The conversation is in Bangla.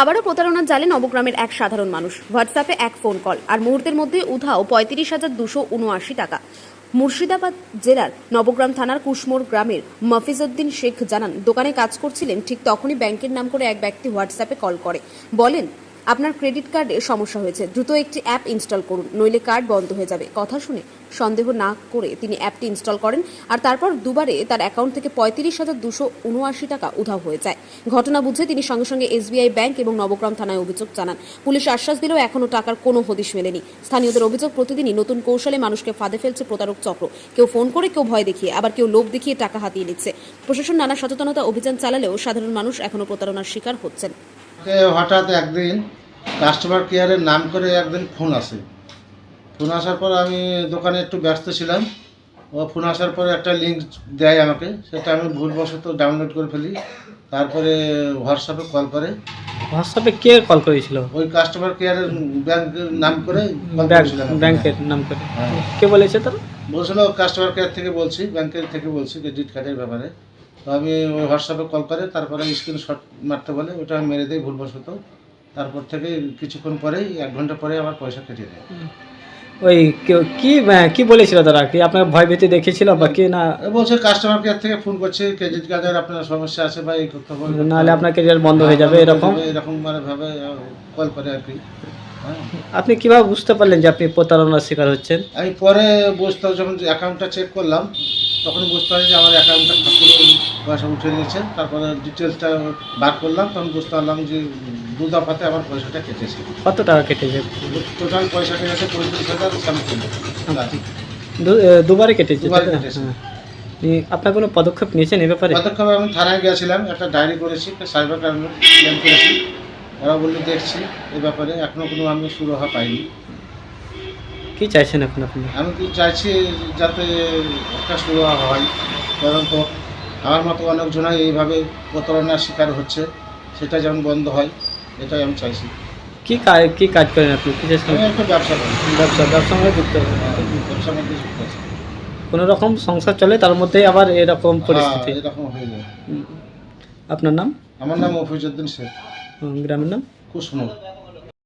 আবারও প্রতারণার জালে নবগ্রামের এক সাধারণ মানুষ। হোয়াটসঅ্যাপে এক ফোন কল আর মুহূর্তের মধ্যে উধাও পঁয়ত্রিশ হাজার দুশো উনআশি টাকা। মুর্শিদাবাদ জেলার নবগ্রাম থানার কুশমোর গ্রামের মফিজউদ্দিন শেখ জানান, দোকানে কাজ করছিলেন, ঠিক তখনই ব্যাংকের নাম করে এক ব্যক্তি হোয়াটসঅ্যাপে কল করে। বলেন আপনার ক্রেডিট কার্ডে সমস্যা হয়েছে। দ্রুত একটি অ্যাপ ইনস্টল করুন, নইলে কার্ড বন্ধ হয়ে যাবে। কথা শুনে সন্দেহ না করে তিনি অ্যাপটি ইনস্টল করেন আর তারপর দুবারে তার অ্যাকাউন্ট থেকে পঁয়ত্রিশ হাজার দুশো উনআশি টাকা উধাও হয়ে যায়। ঘটনা বুঝে তিনি সঙ্গে সঙ্গে এসবিআই ব্যাংক এবং নবগ্রাম থানায় অভিযোগ জানান। পুলিশ আশ্বাস দিলেও এখনও টাকার কোনো হদিশ মেলেনি। স্থানীয়দের অভিযোগ, প্রতিদিনই নতুন কৌশলে মানুষকে ফাঁদে ফেলছে প্রতারক চক্র। কেউ ফোন করে, কেউ ভয় দেখিয়ে, আবার কেউ লোভ দেখিয়ে টাকা হাতিয়ে নিচ্ছে। প্রশাসন নানা সচেতনতা অভিযান চালালেও সাধারণ মানুষ এখনও প্রতারণার শিকার হচ্ছেন। হঠাৎ একদিন কাস্টমার কেয়ারের নাম করে একদিন ফোন আসে। ফোন আসার পর আমি দোকানে একটু ব্যস্ত ছিলাম। ও ফোন আসার পরে একটা লিঙ্ক দেয় আমাকে। সেটা আমি ভুলবশত ডাউনলোড করে ফেলি। তারপরে হোয়াটসঅ্যাপে কল করে। হোয়াটসঅ্যাপে কে কল করেছিল? ওই কাস্টমার কেয়ারের ব্যাংকের নাম করে কল ব্যাংক ব্যাংকের নাম করে। হ্যাঁ। কে বলেছে তোর? বলছিল কাস্টমার কেয়ার থেকে বলছি ব্যাংকের থেকে বলছি ক্রেডিট কার্ডের ব্যাপারে। তো আমি ওই হোয়াটসঅ্যাপে কল করে তারপরে স্ক্রিনশট মারতে বলে ওটা আমি মেরে দিই ভুলবশত। তারপর থেকে কিছুক্ষণ পরেই এক ঘণ্টা পরে আমার পয়সা কেটে দেয়। ওই কি আহ, কি বলেছিল তারা? কি আপনার ভয় ভীতি দেখেছিল বা কি না? বলছে কাস্টমার কেয়ার থেকে ফোন করছে ক্রেডিট কার্ডের আপনার সমস্যা আছে বা এই করতে হবে নাহলে আপনার ক্যারিয়ার বন্ধ হয়ে যাবে এরকম? এরকম মানে ভাবে কল করে আর কি। হ্যাঁ। আপনি কীভাবে বুঝতে পারলেন যে আপনি প্রতারণার শিকার হচ্ছেন? আমি পরে বুঝতে যখন অ্যাকাউন্টটা চেক করলাম তখন বুঝতে পারি যে আমার অ্যাকাউন্টটা ঠাকুর পয়সা উঠে নিয়েছে। তারপরে ডিটেলসটা বার করলাম তখন বুঝতে পারলাম যে দু দফাতে আমার পয়সাটা কেটেছে। কত টাকা কেটেছে? টোটাল পয়সা কেটেছে পঁয়ত্রিশ হাজার সামথিং। এ, দুবারে কেটেছে দুবারে? কেটেছে। হ্যাঁ। আপনার কোনো পদক্ষেপ নিয়েছেন এ ব্যাপারে? পদক্ষেপে আমি থানায় গিয়েছিলাম একটা ডায়েরি করেছি একটা সাইবার ক্রাইম করেছি। ওরা বলল দেখছি এই ব্যাপারে এখনও কোনো আমি সুরাহা পাইনি। কি চাইছেন এখন আপনি? আমি কি চাইছি যাতে একটা সুরাহা হয়। কারণ তো আমার মতো অনেকজনাই এইভাবে প্রতারণার শিকার হচ্ছে সেটা যেমন বন্ধ হয়। এটাই আমি চাইছি। কি কাজ কি কাজ করেন আপনি? আমি একটা ব্যবসা করি। ব্যবসা ব্যবসার যুক্ত ব্যবসার মধ্যে যুক্ত আছি। কোনো রকম সংসার চলে তার মধ্যেই আবার এরকম পরিস্থিতি। হ্যাঁ, এরকম হয়ে যায়। আপনার নাম? আমার নাম মফিজুদ্দিন শেখ। গ্রামের নাম? কুসমুর